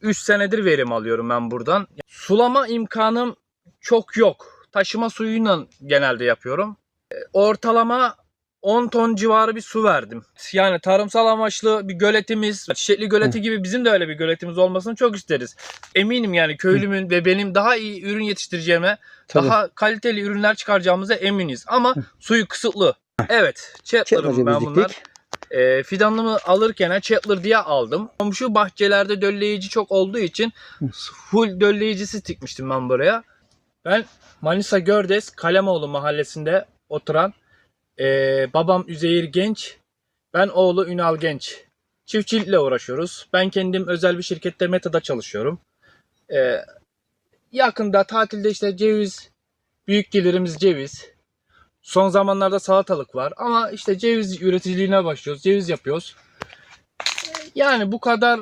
3 senedir verim alıyorum ben buradan. Sulama imkanım çok yok. Taşıma suyuyla genelde yapıyorum. E, Ortalama 10 ton civarı bir su verdim. Yani tarımsal amaçlı bir göletimiz, Çiçekli Göleti gibi bizim de öyle bir göletimiz olmasını çok isteriz. Eminim yani köylümün ve benim daha iyi ürün yetiştireceğime, Tabii. daha kaliteli ürünler çıkaracağımıza eminiz. Ama suyu kısıtlı. Evet, Chatler'ım ben bunlar. E, fidanımı alırken Chatler diye aldım. Komşu bahçelerde dölleyici çok olduğu için full dölleyicisi dikmiştim ben buraya. Ben Manisa Gördes Kalemoğlu mahallesinde oturan e, babam Üzeyir Genç, ben oğlu Ünal Genç. Çiftçilikle uğraşıyoruz. Ben kendim özel bir şirkette Meta'da çalışıyorum. E, yakında tatilde işte ceviz, büyük gelirimiz ceviz. Son zamanlarda salatalık var ama işte ceviz üreticiliğine başlıyoruz. Ceviz yapıyoruz. Yani bu kadar